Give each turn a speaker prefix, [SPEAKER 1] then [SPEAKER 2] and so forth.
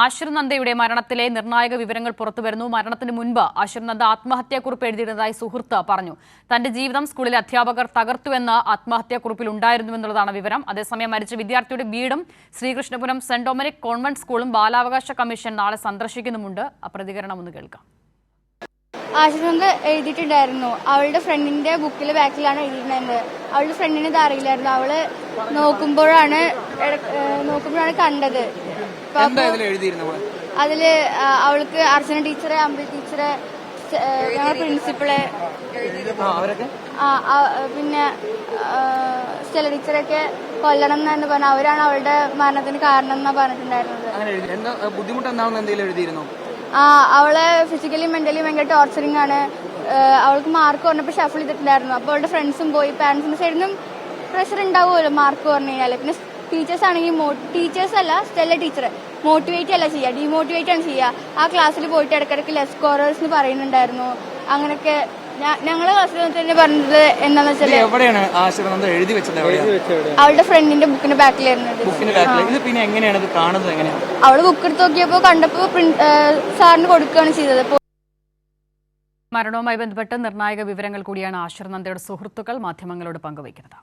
[SPEAKER 1] ആശിർ നന്ദയുടെ മരണത്തിലെ നിർണായക വിവരങ്ങൾ പുറത്തുവരുന്നു. മരണത്തിന് മുൻപ് ആശ്രനന്ദ നന്ദ ആത്മഹത്യാക്കുറിപ്പ് എഴുതിയിരുന്നതായി സുഹൃത്ത് പറഞ്ഞു. തന്റെ ജീവിതം സ്കൂളിലെ അധ്യാപകർ തകർത്തുവെന്ന് ആത്മഹത്യാക്കുറിപ്പിൽ ഉണ്ടായിരുന്നുവെന്നുള്ളതാണ് വിവരം. അതേസമയം മരിച്ച വിദ്യാർത്ഥിയുടെ വീടും ശ്രീകൃഷ്ണപുരം സെന്റ് ഡൊമിനിക് കോൺവെന്റ് സ്കൂളും ബാലാവകാശ കമ്മീഷൻ നാളെ സന്ദർശിക്കുന്നുമുണ്ട്. പ്രതികരണം ഒന്ന് കേൾക്കാം.
[SPEAKER 2] ആശുപത്രി എഴുതിയിട്ടുണ്ടായിരുന്നു. അവളുടെ ഫ്രണ്ടിന്റെ ബുക്കിൽ ബാക്കിലാണ് എഴുതിയിട്ടുണ്ടായിരുന്നത്. അവളുടെ ഫ്രണ്ടിന് ഇത് അറിയില്ലായിരുന്നു. അവൾ നോക്കുമ്പോഴാണ് നോക്കുമ്പോഴാണ് കണ്ടത്. അപ്പൊ
[SPEAKER 3] എന്താ ഇതിൽ എഴുതിയിരുന്നത്
[SPEAKER 2] അതിൽ അവൾക്ക് അർച്ചന ടീച്ചറെ അമ്പി ടീച്ചറെ ഞങ്ങളെ പ്രിൻസിപ്പളെ പിന്നെ ചില ടീച്ചറൊക്കെ കൊല്ലണം എന്ന് പറഞ്ഞു അവരാണ് അവളുടെ മരണത്തിന് കാരണം എന്നാ പറഞ്ഞിട്ടുണ്ടായിരുന്നത്.
[SPEAKER 3] ബുദ്ധിമുട്ട്
[SPEAKER 2] ആ അവളെ ഫിസിക്കലി മെന്റലി ഭയങ്കര ടോർച്ചറിങ് ആണ്. അവൾക്ക് മാർക്ക് പറഞ്ഞപ്പോൾ ഷഫിൾ ചെയ്തിട്ടുണ്ടായിരുന്നു. അപ്പോൾ അവളുടെ ഫ്രണ്ട്സും പോയി പാരന്റ്സിന്റെ സൈഡിൽ നിന്നും പ്രഷർ ഉണ്ടാവുമല്ലോ മാർക്ക് പറഞ്ഞു കഴിഞ്ഞാൽ പിന്നെ ടീച്ചേഴ്സ് ആണെങ്കിൽ ടീച്ചേഴ്സ് അല്ല സ്റ്റെല്ല ടീച്ചർ മോട്ടിവേറ്റ് അല്ല ചെയ്യുക ഡീമോട്ടിവേറ്റ് ആണ് ചെയ്യുക. ആ ക്ലാസ്സിൽ പോയിട്ട് ഇടയ്ക്കിടയ്ക്ക് ലെസ് സ്കോറേഴ്സ് എന്ന് പറയുന്നുണ്ടായിരുന്നു. അങ്ങനെയൊക്കെ ഞങ്ങളെ ക്ലാസ്സിൽ തന്നെ പറഞ്ഞത് എന്താണെന്ന് വെച്ചാൽ
[SPEAKER 3] എവിടെയാണ് ആശ്രമം എഴുതി വെച്ചത് എവിടെയാണ്
[SPEAKER 2] അവളുടെ ഫ്രണ്ടിന്റെ ബുക്കിന്റെ ബാക്കിലായിരുന്നു ഇത്.
[SPEAKER 3] ബുക്കിന്റെ ബാക്കിൽ ഇത് പിന്നെ എങ്ങനെയാണ്? ഇത് കാണുന്നത് എങ്ങനെയാണ്
[SPEAKER 2] അവൾ ബുക്ക് എടുത്ത് നോക്കിയപ്പോ കണ്ടപ്പോ സാറിന് കൊടുക്കുകയാണ് ചെയ്തത്. അപ്പൊ
[SPEAKER 1] മരണവുമായി ബന്ധപ്പെട്ട് നിർണായക വിവരങ്ങൾ കൂടിയാണ് ആശിർ നന്ദയുടെ സുഹൃത്തുക്കൾ മാധ്യമങ്ങളോട് പങ്കുവയ്ക്കുന്നത്.